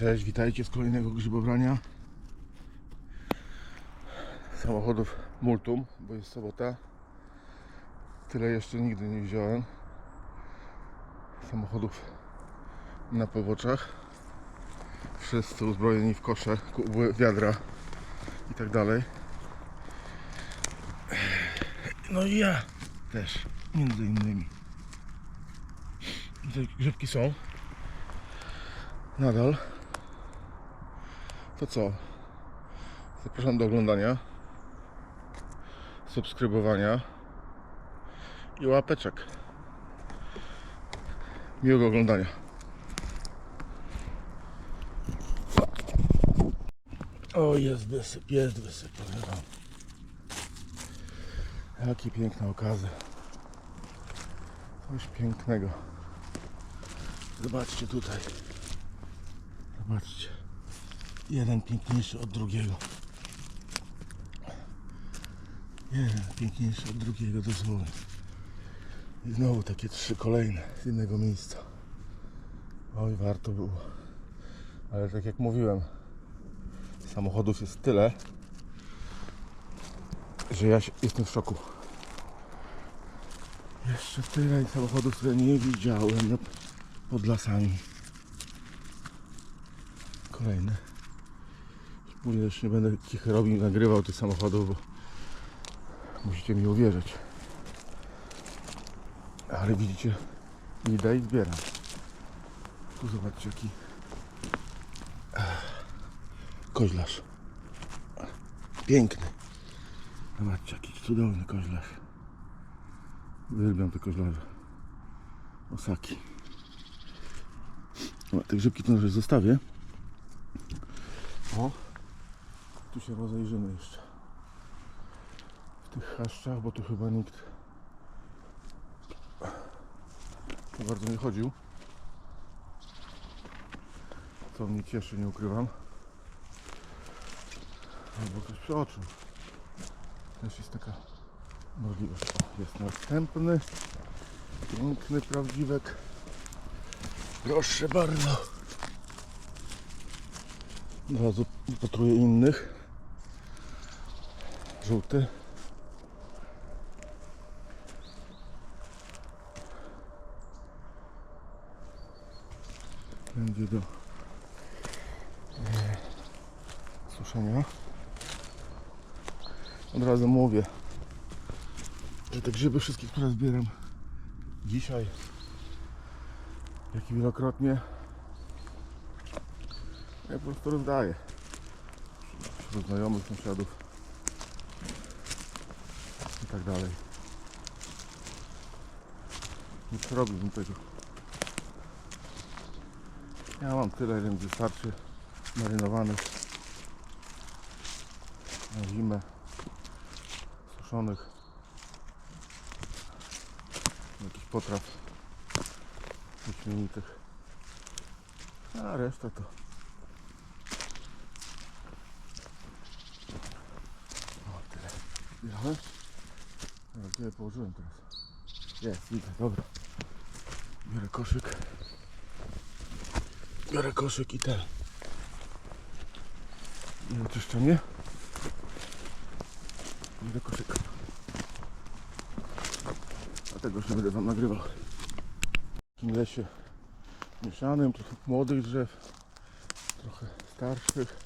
Cześć, witajcie z kolejnego grzybobrania. Samochodów multum, bo jest sobota. Tyle jeszcze nigdy nie wziąłem. Samochodów na poboczach. Wszyscy uzbrojeni w kosze, kubły, wiadra i tak dalej. No i ja też, między innymi. Tutaj grzybki są. Nadal. To co? Zapraszam do oglądania, subskrybowania i łapeczek. Miłego oglądania. O, jest wysyp, jest wysyp, powiem. Jakie piękne okazy. Coś pięknego. Zobaczcie tutaj. Zobaczcie. Jeden piękniejszy od drugiego. Jeden piękniejszy od drugiego dosłownie. I znowu takie trzy kolejne z innego miejsca. Oj, warto było. Ale tak jak mówiłem, samochodów jest tyle, że ja jestem w szoku. Jeszcze tyle samochodów, które nie widziałem pod lasami. Kolejne. Mówię, już nie będę ich robił, nagrywał tych samochodów, bo musicie mi uwierzyć. Ale widzicie, idę i zbieram. Tu zobaczcie jaki koźlarz. Piękny. Zobaczcie jaki cudowny koźlarz. Uwielbiam te koźlarze. Osaki. Te grzybki to może zostawię. O, tu się rozejrzymy jeszcze. W tych chaszczach, bo tu chyba nikt za bardzo nie chodził. Co mnie cieszy, nie ukrywam. Albo ktoś przeoczył. Też jest taka możliwość. O, jest następny. Piękny prawdziwek. Proszę bardzo. Od razu potruję innych. Żółty. Będzie do e, suszenia. Od razu mówię, że te grzyby wszystkie, które zbieram dzisiaj, jak i wielokrotnie, ja po prostu rozdaję wśród znajomych, sąsiadów tak dalej. Nie przerobiłbym tego. Ja mam tyle, mi wystarczy marynowanych na zimę, suszonych, jakichś potraw wyśmienitych. A reszta to O, tyle. Zbierałem? Gdzie położyłem teraz? Jest, widzę, dobra. Biorę koszyk. Biorę koszyk i ten. Oczyszczenie. Biorę koszyk. Dlatego już nie będę wam nagrywał. W tym lesie mieszanym, trochę młodych drzew, trochę starszych.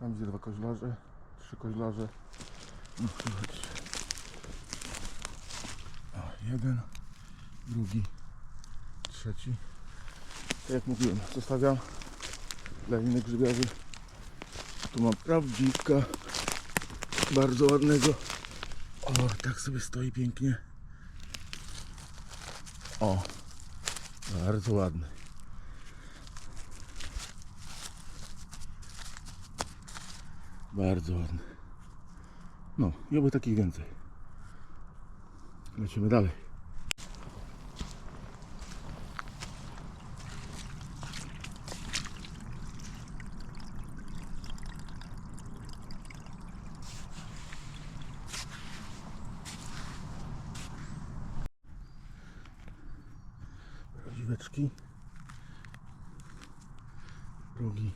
Tam widzę dwa koźlarze, trzy koźlarze. No, zobaczcie. Jeden, drugi, trzeci. Tak jak mówiłem, zostawiam dla innych grzybiarzy. Tu mam prawdziwka, bardzo ładnego. O, tak sobie stoi pięknie. O, bardzo ładny. Bardzo ładny. No, i oby takich więcej. Lecimy dalej. Drugi,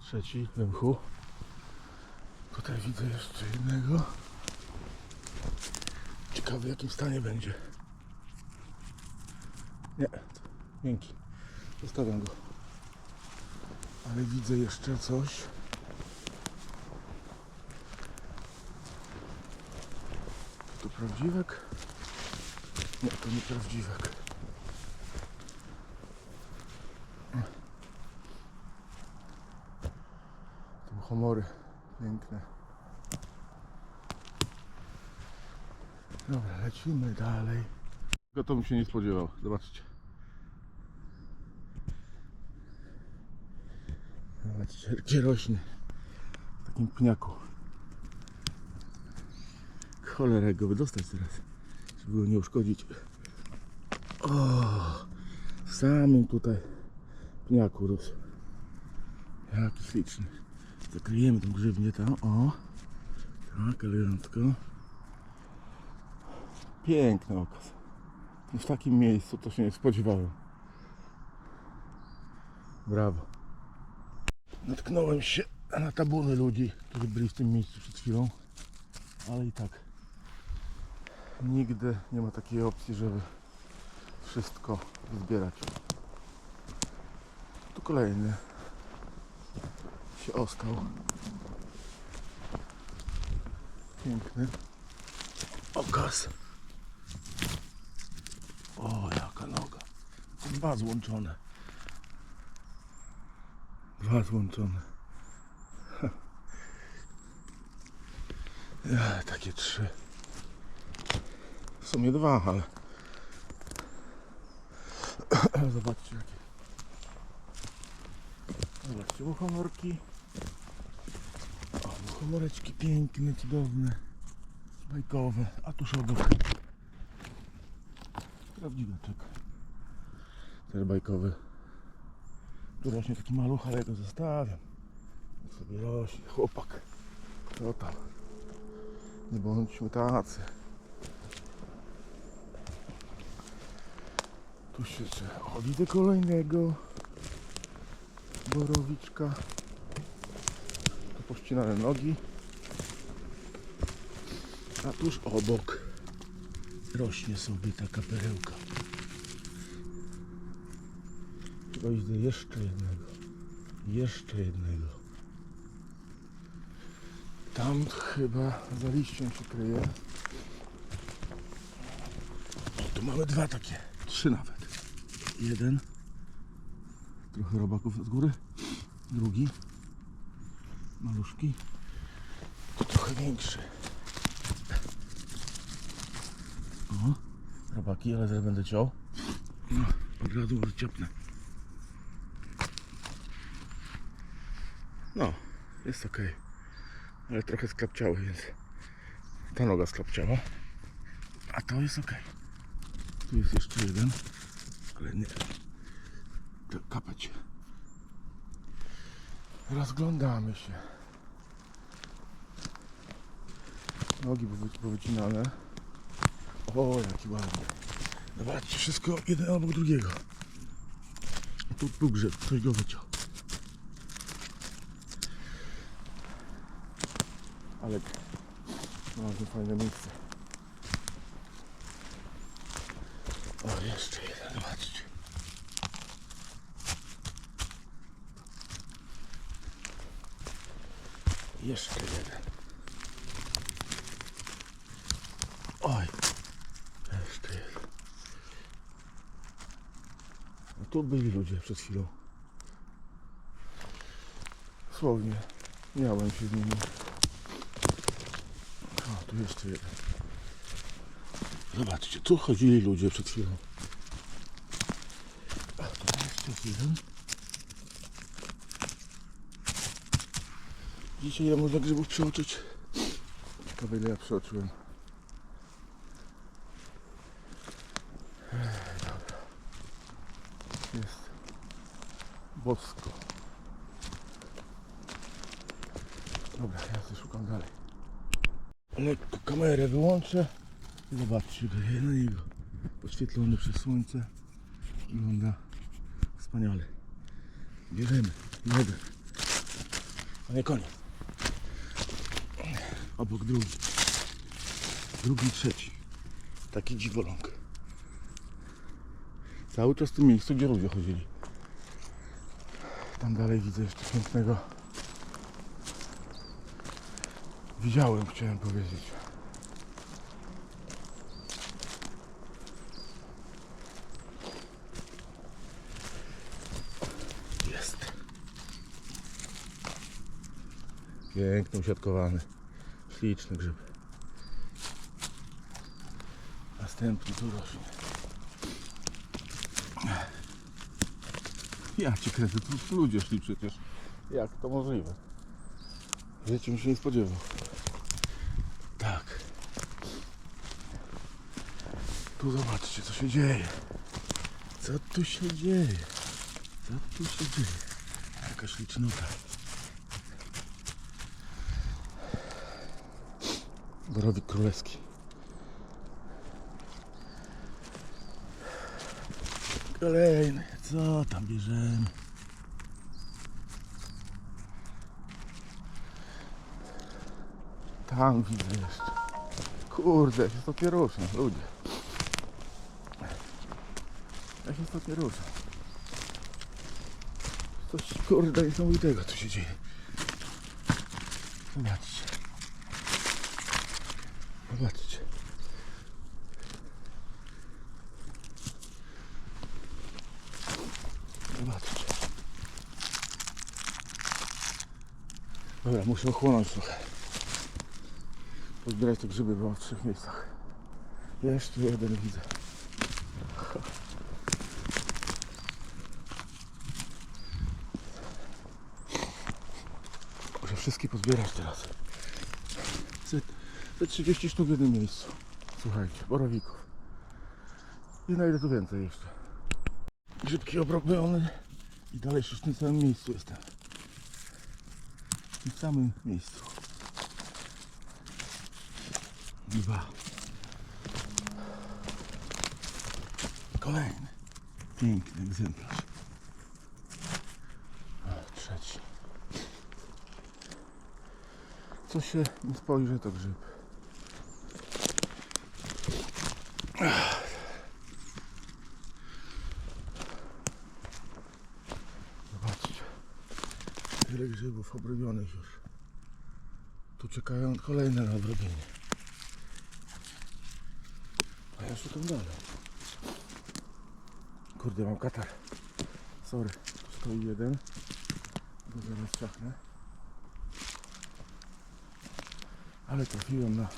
trzeci we mchu. Tutaj widzę jeszcze jednego. Ciekawy w jakim stanie będzie. Nie, miękki. Zostawiam go. Ale widzę jeszcze coś. To prawdziwek? Nie, to nie prawdziwek. Tu homory piękne. Dobra, lecimy dalej. Tylko to bym się nie spodziewał. Zobaczcie. Zobaczcie, gdzie rośnie. W takim pniaku. Cholerę go wydostać teraz, żeby go nie uszkodzić. O, w samym tutaj pniaku rósł. Jaki śliczny. Zakryjemy tą grzywnię tam. O, tak, elegancko. Piękny okaz. W takim miejscu to się nie spodziewałem. Brawo. Natknąłem się na tabuny ludzi, którzy byli w tym miejscu przed chwilą, ale i tak nigdy nie ma takiej opcji, żeby wszystko zbierać. Tu kolejny się ostał. Piękny okaz. O, jaka noga. Dwa złączone. Dwa złączone. Ja, takie trzy. W sumie dwa, ale... Zobaczcie jakie. Zobaczcie, muchomorki. O, muchomoreczki piękne, cudowne. Bajkowe. A tuż obok. Prawdziweczek. Też bajkowy. Tu rośnie taki maluch, ale ja go zostawiam. Niech sobie rośnie. Chłopak. Co tam? Nie bądźmy tacy. Tu się jeszcze o, widzę kolejnego borowiczka. Pościnane nogi. A tuż obok rośnie sobie taka perełka. Widzę jeszcze jednego. Jeszcze jednego. Tam chyba za liściem się kryje. Tu mamy dwa takie. Trzy nawet. Jeden. Trochę robaków z góry. Drugi. Maluszki. Tu trochę większy. O, robaki, ale zaraz będę ciął. No, od razu rozciapnę. No, jest ok. Ale trochę sklapciały, więc ta noga sklapciała. A to jest ok. Tu jest jeszcze jeden, ale nie. To kapać. Rozglądamy się. Nogi powy- powycinane. O, jaki ładny. Zobaczcie, wszystko jeden obok drugiego. Tu, tu grzyb, ktoś go wyciął. Ale bardzo fajne miejsce. O, jeszcze jeden, zobaczcie. Jeszcze jeden. Oj, jeszcze jeden. A tu byli ludzie przed chwilą. Słownie. Miałem się z nimi. O, tu jeszcze jeden. Zobaczcie, tu chodzili ludzie przed chwilą. A tu jeszcze jeden. Dzisiaj ile można grzybów przeoczyć? Ciekawe ile ja przeoczyłem. Ech, Dobra. Jest bosko. Dobra, ja sobie szukam dalej. Lekko kamerę wyłączę. Zobaczcie, daję na niego. Podświetlony przez słońce. Wygląda wspaniale. Bierzemy. Jeden. A nie koniec. Obok drugi. Drugi, trzeci. Taki dziwoląg. Cały czas w tym miejscu, gdzie ludzie chodzili. Tam dalej widzę jeszcze pięknego. Widziałem, chciałem powiedzieć. Jest. Piękny, usiadkowany. Śliczny grzyb. Następny tu rośnie. Ja cię kręcę, tu, ludzie szli przecież. Jak to możliwe? W życiu się nie spodziewał. Tak. Tu zobaczcie, co się dzieje. Co tu się dzieje? Co tu się dzieje? Jakaś licznuta. Borowik królewski. Kolejny. Co tam bierzemy? Tam widzę jeszcze. Kurde, jak się to rusza, ludzie. Jak się to rusza. Coś kurde niesamowitego tu się dzieje. Zobaczcie. Zobaczcie. Dobra, muszę ochłonąć trochę. Pozbierać te grzyby, bo w trzech miejscach. Jeszcze jeden widzę. Muszę wszystkie pozbierać teraz. Ze 30 sztuk w jednym miejscu. Słuchajcie, borowików. I znajdę tu więcej jeszcze. Grzybki obrobione i dalej już w tym samym miejscu jestem. Tym samym miejscu. Dwa. Kolejny. Piękny egzemplarz. Trzeci. Co się nie spojrzy, to grzyb. Zobaczcie. Grzybów obrobionych już. Tu czekają kolejne na obrobienie. A ja szukam dalej. Kurde, mam katar. Sorry. Stoi jeden. Go zaraz ciachnę. Ale trafiłem na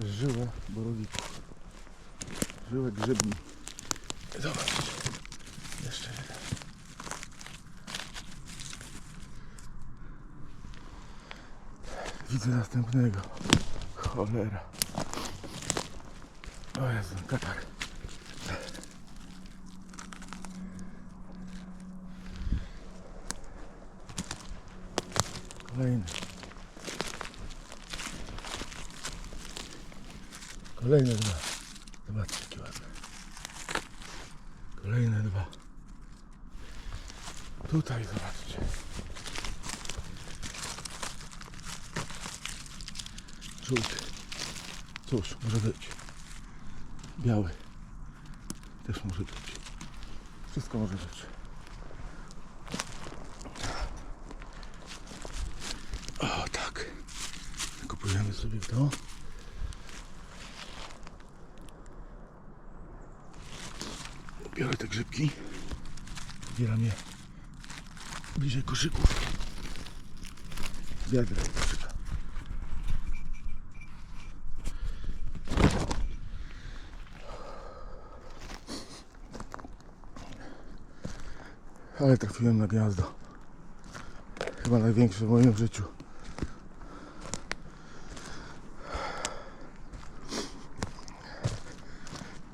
żyłę borowików. Żyłę grzybni. Zobaczcie. Jeszcze jeden. Widzę następnego. Cholera. O Jezu, katar. Kolejny. Kolejne dwa. Zobaczcie, jakie ładne. Kolejne dwa. Tutaj zobaczcie. Żółty. Cóż, może być. Biały. Też może być. Wszystko może być. O tak. Kupujemy sobie to. Biorę te grzybki. Zbieram je bliżej koszyków. Wiadra i koszyka. Ale trafiłem na gniazdo. Chyba największe w moim życiu.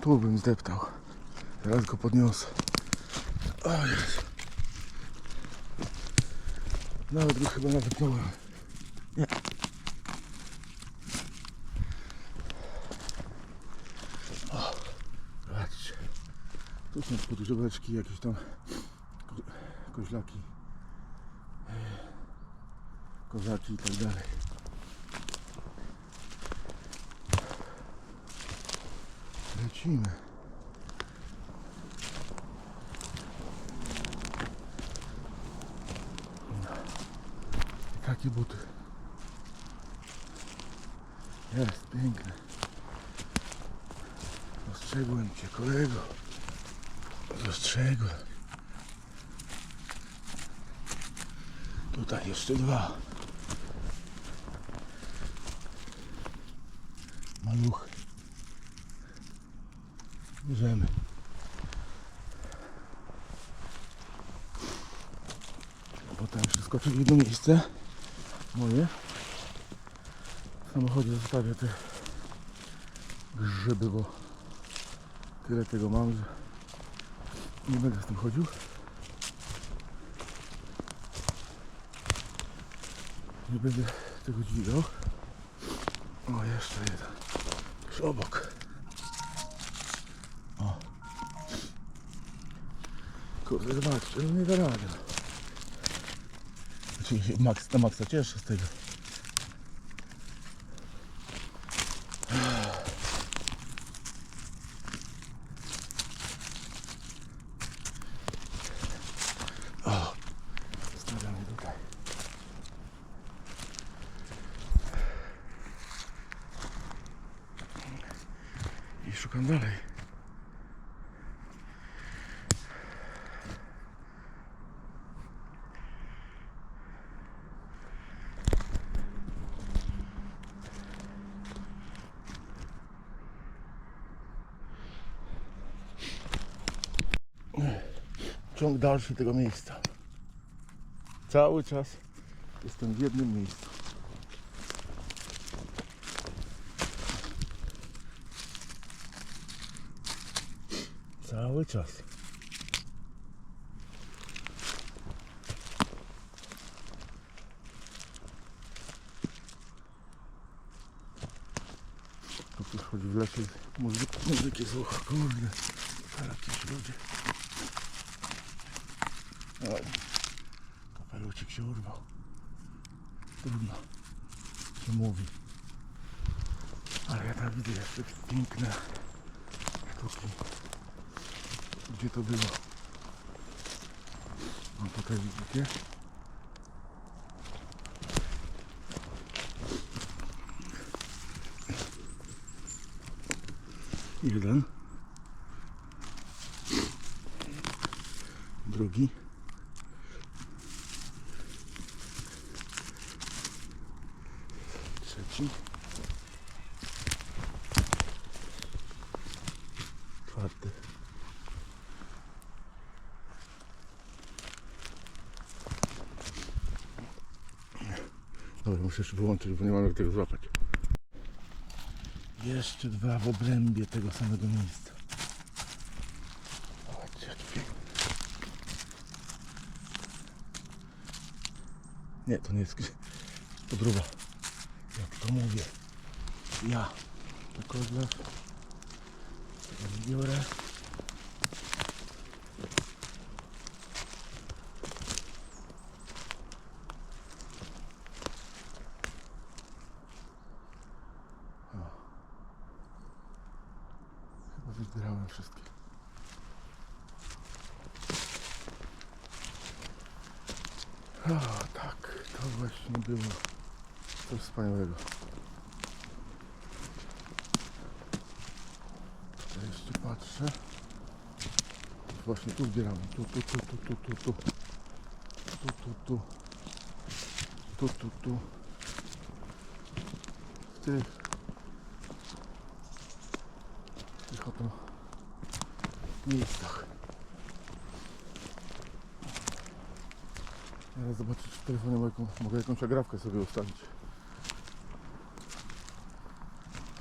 Tu bym zdeptał. Teraz go podniosę. O Jezu. Nawet go chyba nawetnąłem. Nie. O, zobaczcie. Tu są podgrzeweczki, jakieś tam ko- koźlaki, kozaki i tak dalej. Lecimy. I takie buty. Jest, piękne. Dostrzegłem cię, kolego. Dostrzegłem. Tutaj jeszcze dwa. Maluchy. Bierzemy. A Skoczę w jedno miejsce. Moje. W samochodzie zostawię te grzyby, bo tyle tego mam, że nie będę z tym chodził. Nie będę tego dźwigał. O, jeszcze jeden. Już obok. O. Kurde, zobaczcie, no nie da rady. Się Max, na Maxa cieszę z tego. Szukam dalej. Ciąg dalszy tego miejsca. Cały czas jestem w jednym miejscu. Cały czas. Tu chodzi w lesie, muzyki, muzyki słucha, kurde. Jakieś ludzie. Oj, kapelucik się urwał. Trudno się mówi. Ale ja tam widzę jeszcze piękne sztuki. Gdzie to było? No tutaj widzicie? Jeden. Drugi. Trzeci. Czwarty. Dobra, muszę jeszcze wyłączyć, bo nie mam jak tego złapać. Jeszcze dwa w obrębie tego samego miejsca. Zobaczcie, jakie piękne. Nie, to nie jest gry- podróba. Jak to mówię. Ja na kozlach biorę. O. Chyba wyzbierałem wszystkie. O, tak, to właśnie było coś wspaniałego. Ja jeszcze patrzę. Właśnie tu zbieramy. Tu, tu, tu, tu, tu, tu, tu. Tu, tu, tu. Tu, tu, tu. W tych. W tych oto miejscach. Teraz zobaczyć telefonie mogę, mogę jakąś agrawkę sobie ustawić.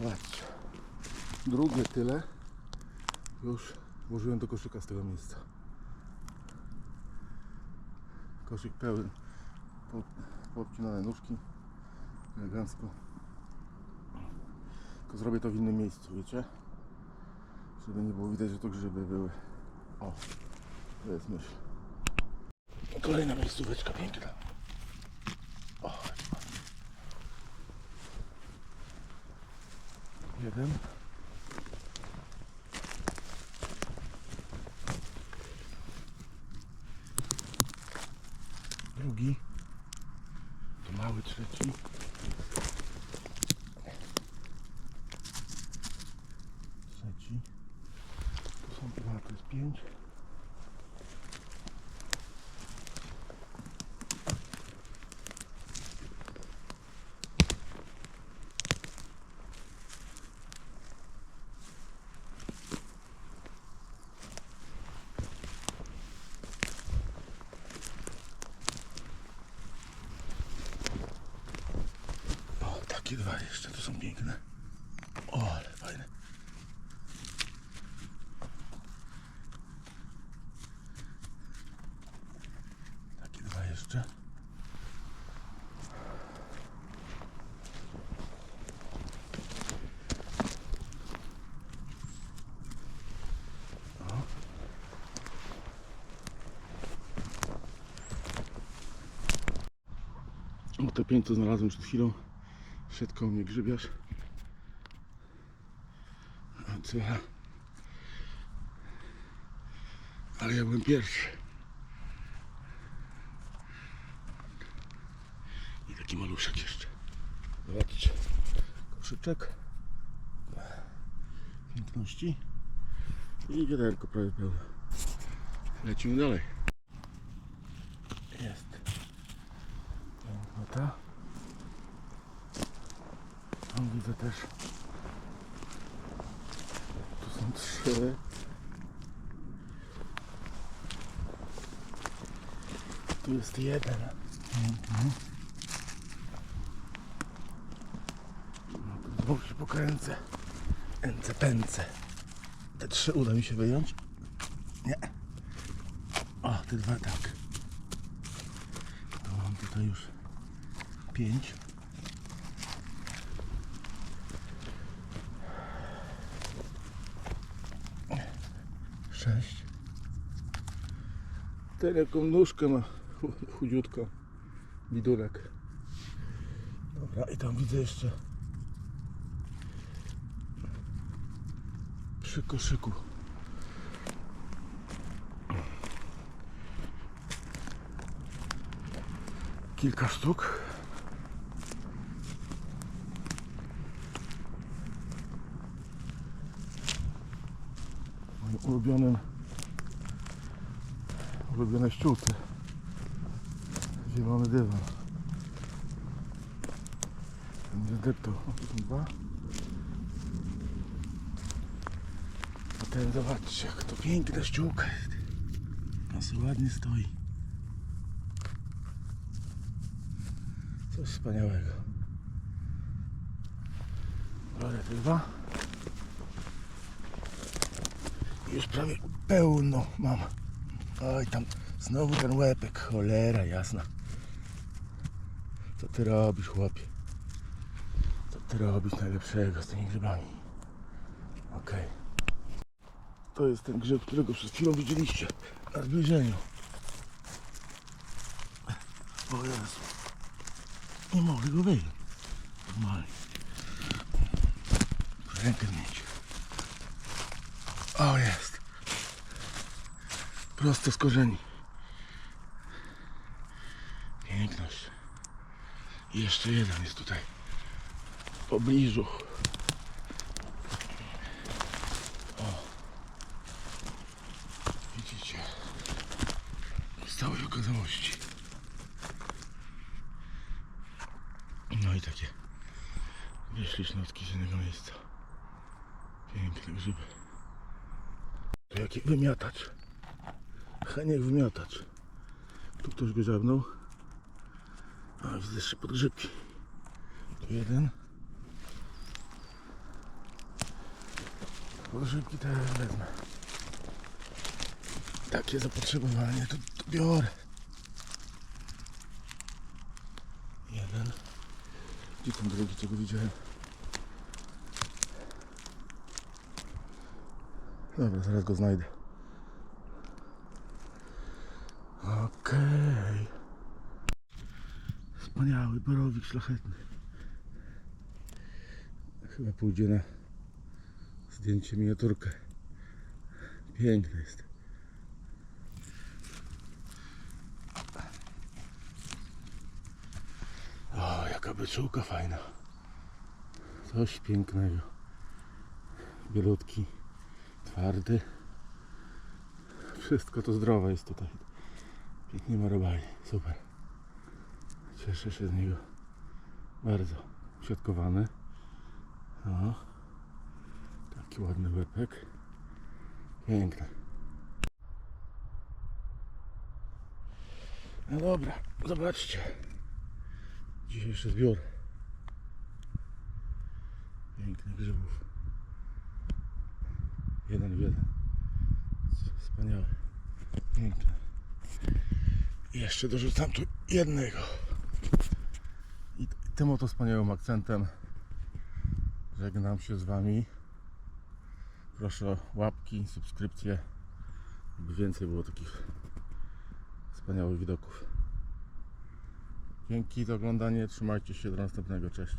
Patrzcie. Drugie tyle już włożyłem do koszyka z tego miejsca. Koszyk pełen, po- poobcinane nóżki, elegancko. Tylko zrobię to w innym miejscu, wiecie? Żeby nie było widać, że to grzyby były. O, to jest myśl. Kolejna miejscóweczka piękna. O, jak ładnie. Jeden. Drugi. To mały trzeci. Trzeci. Tu są dwa, to jest pięć. O, takie dwa jeszcze, to są piękne. O, ale fajne. Takie dwa jeszcze. O. Te pięć co znalazłem przed chwilą. Koło mnie grzybiarz. A co? Ale ja byłem pierwszy. I taki maluszek jeszcze. Zobaczcie. Koszyczek. Piękności. I wiaderko prawie pełne. Lecimy dalej. Jest. Pięknota. Widzę też. Tu są trzy. Tu jest jeden. Piękny. No tu się pokręcę. Pęcę, pęcę. Te trzy uda mi się wyjąć? Nie. O, te dwa tak. To mam tutaj już pięć. Sześć. Ten jaką nóżkę ma chu- chudziutko. Bidulek. Dobra, i tam widzę jeszcze przy koszyku. Kilka sztuk. Ulubionym ulubione ściółce. Zielony dywan. Będę deptał. Dwa. A ten zobaczcie, jak to piękna ściółka jest. Sobie ładnie stoi. Coś wspaniałego. Te dwa. Już prawie pełno mam. Oj, tam znowu ten łepek, cholera jasna. Co ty robisz, chłopie? Co ty robisz najlepszego z tymi grzybami? Okej. To jest ten grzyb, którego przed chwilą widzieliście na zbliżeniu. O Jezu. Nie mogę go wyjąć. Normalnie. Rękę mieć. O, jest. Prosto z korzeni. Piękność. I jeszcze jeden jest tutaj. W pobliżu. O. Widzicie. Z całej okazałości. No i takie dwie ślicznotki z innego miejsca. Piękne grzyby. To jaki wymiatacz. Heniek wymiatacz. Tu ktoś go żabnął. A widzę jeszcze podgrzybki. Tu jeden. Podgrzybki też wezmę. Takie zapotrzebowanie to, to biorę. Jeden. Gdzie ten drugi, czego widziałem? Dobra, zaraz go znajdę. Okej. Wspaniały borowik szlachetny. Chyba pójdzie na zdjęcie miniaturkę. Piękny jest. O, jaka beczułka fajna. Coś pięknego. Bielutki, twardy. Wszystko to zdrowe jest tutaj. Pięknie marowali. Super. Cieszę się z niego. Bardzo. Usiadkowany. O. Taki ładny łepek. Piękny. No dobra, zobaczcie. Dzisiejszy zbiór. Pięknych grzybów. Jeden w jeden. Wspaniałe. Piękne. I jeszcze dorzucam tu jednego. I tym oto wspaniałym akcentem żegnam się z Wami. Proszę o łapki, subskrypcje, by więcej było takich wspaniałych widoków. Dzięki za oglądanie, trzymajcie się do następnego, cześć.